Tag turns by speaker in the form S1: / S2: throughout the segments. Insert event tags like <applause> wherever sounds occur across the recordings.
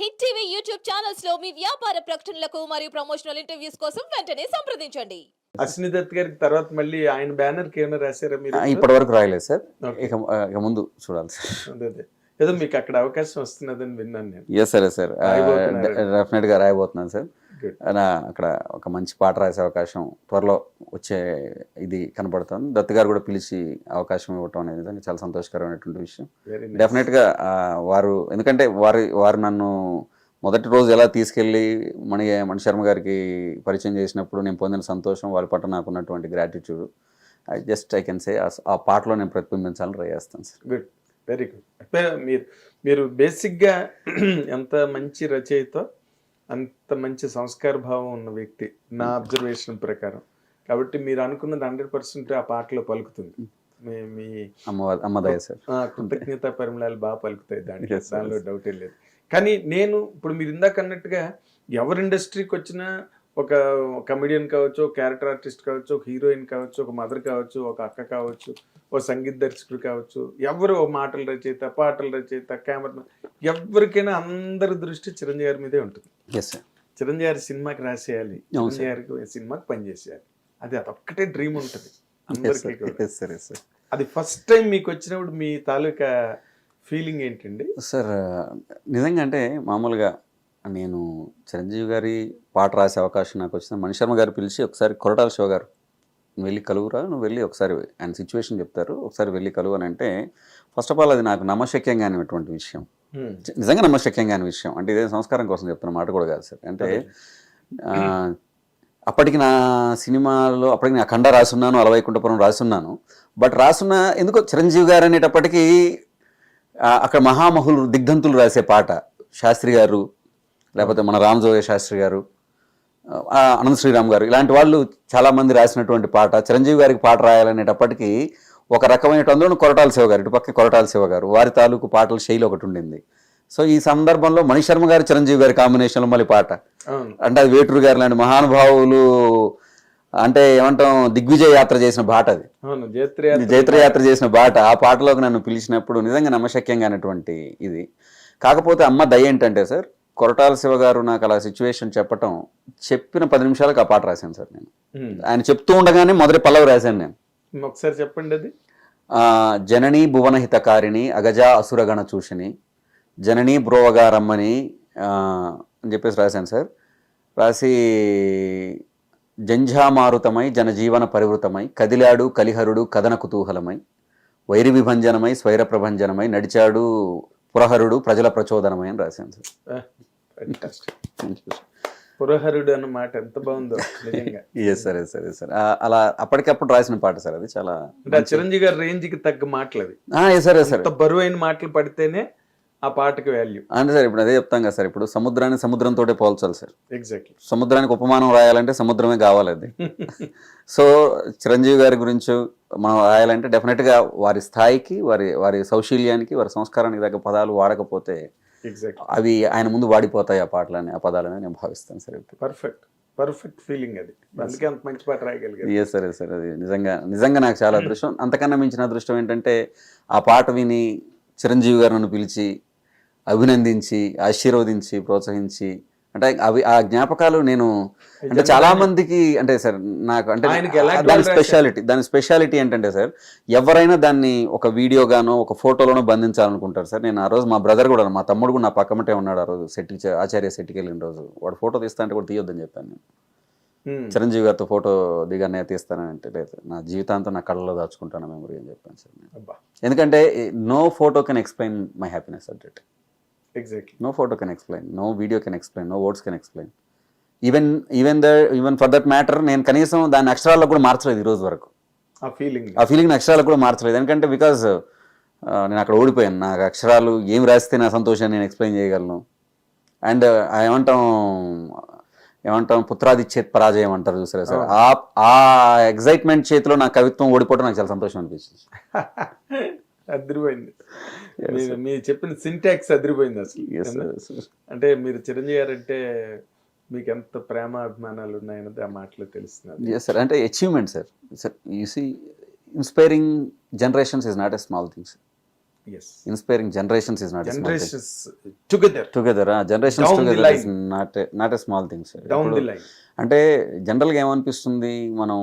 S1: Hit TV YouTube ఛానల్స్లో మీ వ్యాపార ప్రకటనలకు మరియు ప్రమోషనల్ ఇంటర్వ్యూస్ కోసం వెంటనే సంప్రదించండి.
S2: అశ్విని దత్ గారికి తర్వాత మళ్ళీ ఆయన బ్యానర్కి ఏమైనా రాశారా మీరు?
S3: ఇప్పటి వరకు రాయలేదు సార్. ఇక ఇక ముందు చూడాలి సార్.
S2: అదే అదే. ఏదో మీకు అక్కడ అవకాశం వస్తున్నదని విన్నాను నేను.
S3: ఎస్ సరే సార్
S2: రాయబోతున్నారు.
S3: డెఫినెట్గా రాయబోతున్నాను సార్. అక్కడ ఒక మంచి పాట రాసే అవకాశం త్వరలో వచ్చే ఇది కనపడుతుంది దత్ గారు కూడా పిలిచి అవకాశం ఇవ్వటం అనేది చాలా సంతోషకరమైనటువంటి విషయం.
S2: వెరీ
S3: డెఫినెట్గా ఆ, వారు ఎందుకంటే వారి వారు నన్ను మొదటి రోజు ఎలా తీసుకెళ్ళి మణి మణి శర్మ గారికి పరిచయం చేసినప్పుడు నేను పొందిన సంతోషం వారి పట్ల నాకు ఉన్నటువంటి gratitude I just I can say ఆ పాటలో నేను ప్రతిబింబించాలని ట్రై చేస్తాను సార్
S2: గుడ్ వెరీ గుడ్ మీరు మీరు బేసిక్గా <clears throat> ఎంత మంచి రచయితో అంత మంచి సంస్కార భావం ఉన్న వ్యక్తి నా అబ్జర్వేషన్ ప్రకారం. కాబట్టి మీరు అనుకున్నది హండ్రెడ్ పర్సెంట్ ఆ పాటలో పలుకుతుంది. మీ మీ కృతజ్ఞత పరిమళాలు బాగా పలుకుతాయి
S3: Yes,
S2: దానిలో. డౌటే లేదు. కానీ నేను ఇప్పుడు మీరు ఇందాక అన్నట్టుగా ఎవరి ఇండస్ట్రీకి వచ్చినా ఒక కమెడియన్ కావచ్చు ఒక క్యారెక్టర్ ఆర్టిస్ట్ కావచ్చు ఒక హీరోయిన్ కావచ్చు ఒక మదర్ కావచ్చు ఒక అక్క కావచ్చు ఒక సంగీత దర్శకుడు కావచ్చు ఎవరు ఒక మాటల రచయిత పాటల రచయిత కెమెరా ఎవరికైనా అందరి దృష్టి చిరంజీవి గారి మీదే ఉంటుంది. చిరంజీవి గారి సినిమాకి రాసేయాలి చిరంజీవి గారికి సినిమాకి పనిచేసేయాలి అది అదొక్కటే డ్రీమ్ ఉంటుంది. అందరికీ అది ఫస్ట్ టైం మీకు వచ్చినప్పుడు మీ తాలూకా ఫీలింగ్ ఏంటండి?
S3: సార్ నిజంగా అంటే మామూలుగా నేను చిరంజీవి గారి పాట రాసే అవకాశం నాకు వచ్చిన మణిశర్మ గారు పిలిచి ఒకసారి కొరటాల శివ గారు వెళ్ళి కలువురా నువ్వు వెళ్ళి ఒకసారి ఆయన సిచ్యువేషన్ చెప్తారు. ఒకసారి వెళ్ళి కలువు అని అంటే ఫస్ట్ ఆఫ్ ఆల్ అది నాకు నమ్మశక్యం కానిటువంటి విషయం. నిజంగా నమ్మశక్యం కాని విషయం. అంటే ఇదే సంస్కారం కోసం చెప్తున్న మాట కూడా కాదు సార్. అంటే అప్పటికి నా సినిమాలో అప్పటికి నా ఖండ రాసున్నాను అలవైకుంఠపురం రాసున్నాను. బట్ రాసున్న ఎందుకో చిరంజీవి గారు అనేటప్పటికీ అక్కడ మహామహులు దిగ్ధంతులు రాసే పాట. శాస్త్రి గారు లేకపోతే మన రామజోయ శాస్త్రి గారు అనంత శ్రీరామ్ గారు ఇలాంటి వాళ్ళు చాలామంది రాసినటువంటి పాట చిరంజీవి గారికి పాట రాయాలనేటప్పటికీ ఒక రకమైన అందులో కొరటాల శివ గారు ఇటుపక్క కొరటాల శివ గారు వారి తాలూకు పాటల శైలి ఒకటి ఉండింది. సో ఈ సందర్భంలో మణిశర్మ గారు చిరంజీవి గారి కాంబినేషన్లో మళ్ళీ పాట. అంటే అది వేటూరు గారు లాంటి మహానుభావులు అంటే ఏమంటాం దిగ్విజయ యాత్ర చేసిన బాట అది.
S2: జైత్ర
S3: యాత్ర చేసిన బాట ఆ పాటలోకి నన్ను పిలిచినప్పుడు నిజంగా నమ్మశక్యంగానటువంటి ఇది. కాకపోతే అమ్మ దయ ఏంటంటే సార్ కొరటాల శివ గారు నాకు అలా సిచ్యువేషన్ చెప్పటం చెప్పిన పది నిమిషాలకు ఆ పాట రాశాను సార్ నేను. ఆయన చెప్తూ ఉండగానే మొదటి పల్లవి రాశాను నేను.
S2: ఒకసారి చెప్పండి అది.
S3: జననీ భువనహితకారిణి అగజా అసురగణ చూషిని జననీ బ్రోవగారమ్మని ఆ, అని చెప్పేసి రాశాను సార్. రాసి జంఝామారుతమై జనజీవన పరివృతమై కదిలాడు కలిహరుడు కథన కుతూహలమై వైరి విభంజనమై స్వైర ప్రభంజనమై నడిచాడు పురహరుడు ప్రజల ప్రచోదనమై అని రాశాను సార్.
S2: పురహరుడు అన్న మాట ఎంత బాగుందో
S3: yes sir yes sir yes sir అలా అప్పటికప్పుడు రాసిన పాట సార్ అది చాలా
S2: అంటే చిరంజీవి గారి రేంజ్కి తగ్గ మాటలు
S3: ఎస్ సార్ సార్
S2: ఎంత బరువైన మాటలు పడితేనే ఆ పాటకి వాల్యూ
S3: అంటే సార్ ఇప్పుడు అదే చెప్తాం కదా సార్ ఇప్పుడు సముద్రాన్ని సముద్రంతో పోల్చాలి సార్.
S2: ఎగ్జాక్ట్లీ
S3: సముద్రానికి ఉపమానం రాయాలంటే సముద్రమే కావాలి అది. <laughs> సో చిరంజీవి గారి గురించి మనం రాయాలంటే డెఫినెట్గా వారి స్థాయికి వారి వారి సౌశీల్యానికి వారి సంస్కారానికి తగ్గ పదాలు వాడకపోతే
S2: ఎగ్జాక్ట్
S3: అవి ఆయన ముందు వాడిపోతాయి ఆ పాటలని ఆ పదాలని నేను భావిస్తాను సార్
S2: పర్ఫెక్ట్ పర్ఫెక్ట్ ఫీలింగ్ అది. అందుకే అంత మంచి పాట రాయగలిగారు.
S3: Sir yes sir. అది నిజంగా నిజంగా నాకు చాలా అదృష్టం. అంతకన్నా మించిన అదృష్టం ఏంటంటే ఆ పాట విని చిరంజీవి గారు నన్ను పిలిచి అభినందించి ఆశీర్వదించి ప్రోత్సహించి అంటే అవి ఆ జ్ఞాపకాలు నేను అంటే చాలా మందికి అంటే సార్ నాకు అంటే దాని? స్పెషాలిటీ దాని స్పెషాలిటీ ఏంటంటే సార్ ఎవరైనా దాన్ని ఒక వీడియోగానో ఒక ఫోటోలోనో బంధించాలనుకుంటారు సార్. నేను ఆ రోజు మా బ్రదర్ కూడా మా తమ్ముడు కూడా నా పక్కమటే ఉన్నాడు ఆ రోజు సెట్కి ఆచార్య సెట్కి వెళ్ళిన రోజు. వాడు ఫోటో తీస్తా అంటే కూడా తీయొద్దని చెప్పాను నేను. చిరంజీవి గారితో ఫోటో దిగానే తీస్తానని అంటే లేదు. నా జీవితాంతం నా కళ్ళలో దాచుకుంటాను మెమరీ అని చెప్పాను సార్ ఎందుకంటే no photo can explain my happiness at
S2: exactly
S3: no photo can explain no video can explain no words can explain even even the even for that matter నేను కనీసం దాని అక్షరాల్లో కూడా మార్చలేదు ఈ రోజు వరకు.
S2: ఆ ఫీలింగ్
S3: ఆ ఫీలింగ్ అక్షరాలకు కూడా మార్చలేదు. ఎందుకంటే బికాజ్ నేను అక్కడ ఓడిపోయాను. నాకు అక్షరాలు ఏం రాస్తే నా సంతోషాన్ని నేను ఎక్స్ప్లెయిన్ చేయగలను. అండ్ ఏమంటాం ఏమంటాం పుత్రాదిచ్చేత్ పరాజయం అంటారు చూసారా సార్? ఆ ఆ ఎగ్జైట్మెంట్ చేతిలో నా కవిత్వం ఓడిపోవడం నాకు చాలా సంతోషం అనిపించింది. <laughs>
S2: అదిరిపోయింది. మీరు మీరు చెప్పిన సింటాక్స్ అదిరిపోయింది అసలు. అంటే మీరు చిరంజీవి గారు అంటే మీకు ఎంత ప్రేమ అభిమానాలు ఉన్నాయన్నది ఆ మాటలో తెలుస్తున్నది
S3: ఎస్ సార్ అంటే achievement sir sir you see inspiring generations is not a small things
S2: yes
S3: inspiring generations is not
S2: generations together
S3: together generations together. Is not not a small things అంటే జనరల్గా ఏమనిపిస్తుంది? మనం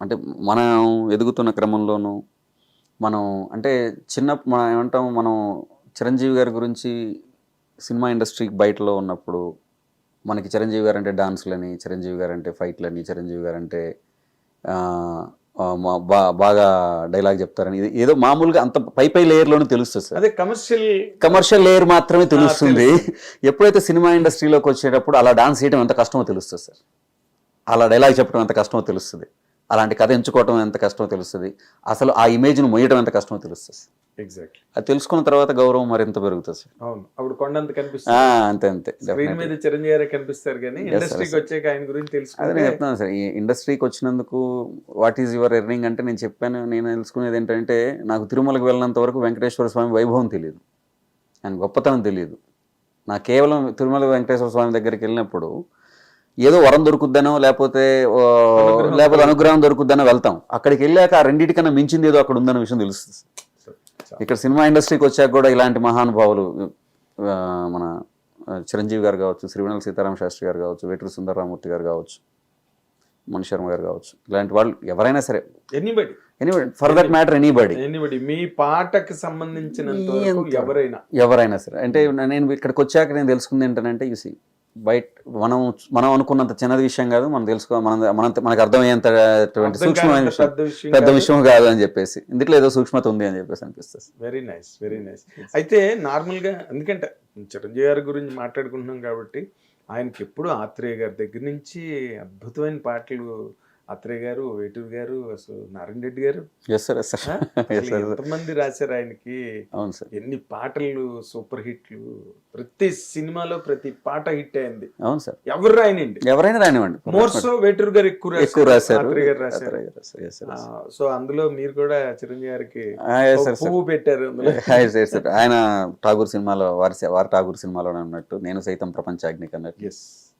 S3: అంటే మనం ఎదుగుతున్న క్రమంలోనూ మనం అంటే చిన్న మనం ఏమంటాం మనం చిరంజీవి గారి గురించి సినిమా ఇండస్ట్రీ బయటలో ఉన్నప్పుడు మనకి చిరంజీవి గారు అంటే డాన్సులని చిరంజీవి గారు అంటే ఫైట్లని చిరంజీవి గారు అంటే బా- బాగా డైలాగ్ చెప్తారని. ఇది ఏదో మామూలుగా అంత పై పై లేయర్లోనే తెలుస్తుంది సార్.
S2: అదే కమర్షియల్
S3: కమర్షియల్ లేయర్ మాత్రమే తెలుస్తుంది. ఎప్పుడైతే సినిమా ఇండస్ట్రీలోకి వచ్చేటప్పుడు అలా డాన్స్ చేయడం ఎంత కష్టమో తెలుస్తుంది సార్. అలా డైలాగ్ చెప్పడం ఎంత కష్టమో తెలుస్తుంది. అలాంటి కథ ఎంచుకోవడం ఎంత కష్టమో తెలుస్తుంది. అసలు ఆ ఇమేజ్ను మొయ్యడం ఎంత కష్టమో తెలుస్తుంది సార్.
S2: ఎగ్జాక్ట్లీ
S3: అది తెలుసుకున్న తర్వాత గౌరవం మరింత పెరుగుతుంది సార్.
S2: అవును. అప్పుడు కొండంత కనిపిస్తుంది.
S3: అంతే అంతే.
S2: స్క్రీన్. మీద చిరంజీవి గారే కనిపిస్తారు కానీ ఇండస్ట్రీకి. వచ్చాక ఆయన గురించి
S3: అదే నేను చెప్తున్నాను సార్. ఈ ఇండస్ట్రీకి వచ్చినందుకు వాట్ ఈజ్ యువర్ ఎర్నింగ్ అంటే నేను చెప్పాను నేను తెలుసుకునేది ఏంటంటే నాకు తిరుమలకు వెళ్ళినంత వరకు వెంకటేశ్వర స్వామి వైభవం తెలియదు ఆయన గొప్పతనం తెలియదు నాకు కేవలం తిరుమల వెంకటేశ్వర స్వామి దగ్గరికి వెళ్ళినప్పుడు ఏదో వరం దొరుకుద్దనో లేకపోతే లేకపోతే అనుగ్రహం దొరుకుద్దనో వెళ్తాం. అక్కడికి వెళ్ళాక ఆ రెండింటికన్నా మించింది ఏదో అక్కడ ఉందన్న విషయం తెలుస్తుంది. ఇక్కడ సినిమా ఇండస్ట్రీకి వచ్చాక కూడా ఇలాంటి మహానుభావులు మన చిరంజీవి గారు కావచ్చు శ్రీవెనల సీతారామ శాస్త్రి గారు కావచ్చు వేటూరు సుందరరామూర్తి గారు కావచ్చు మణి శర్మ గారు కావచ్చు ఇలాంటి వాళ్ళు ఎవరైనా సరే.
S2: Anybody
S3: anybody for that matter anybody
S2: anybody మీ పాటకి
S3: ఎంత-
S2: ఎవరైనా.
S3: ఎవరైనా సరే. అంటే నేను ఇక్కడికి వచ్చాక నేను తెలుసుకుంది ఏంటంటే యూసి బయట మనం మనం అనుకున్నంత చిన్నది విషయం కాదు మనం తెలుసుకో మనం మనం మనకు అర్థమయ్యేంత
S2: అర్థం
S3: సూక్ష్మమైన విషయం.
S2: పెద్ద విషయం కాదు.
S3: విషయం కాదు అని చెప్పేసి. ఇందులో ఏదో సూక్ష్మత ఉంది అని చెప్పేసి అనిపిస్తుంది.
S2: వెరీ నైస్ వెరీ నైస్ అయితే నార్మల్గా ఎందుకంటే చిరంజీవి గారి గురించి మాట్లాడుకుంటున్నాం కాబట్టి ఆయనకి ఎప్పుడు ఆత్రేయ గారి దగ్గర నుంచి అద్భుతమైన పాటలు ఆత్రేయ గారు వేటూరు గారు అసలు నారాయణ రెడ్డి గారు?
S3: ఎస్ సార్ ఎస్ సార్
S2: ఎంతమంది రాశారు ఆయనకి?
S3: అవును సార్
S2: ఎన్ని పాటలు సూపర్ హిట్లు ప్రతి సినిమాలో ప్రతి పాట హిట్ అయింది.
S3: అవును సార్
S2: ఎవరు రాయనండి?
S3: ఎవరైనా రానివ్వండి.
S2: మోర్ సో వేటూరు గారు ఎక్కువ
S3: ఎక్కువ రాశారు.
S2: సో అందులో మీరు కూడా చిరంజీవి గారికి
S3: sir.
S2: పువ్వు పెట్టారు <laughs>
S3: sir. ఆయన ఠాగూర్ సినిమాలో వారి వారి ఠాగూర్ సినిమాలోనే ఉన్నట్టు నేను సైతం ప్రపంచాగ్నికి అన్నట్టు.
S2: ఎస్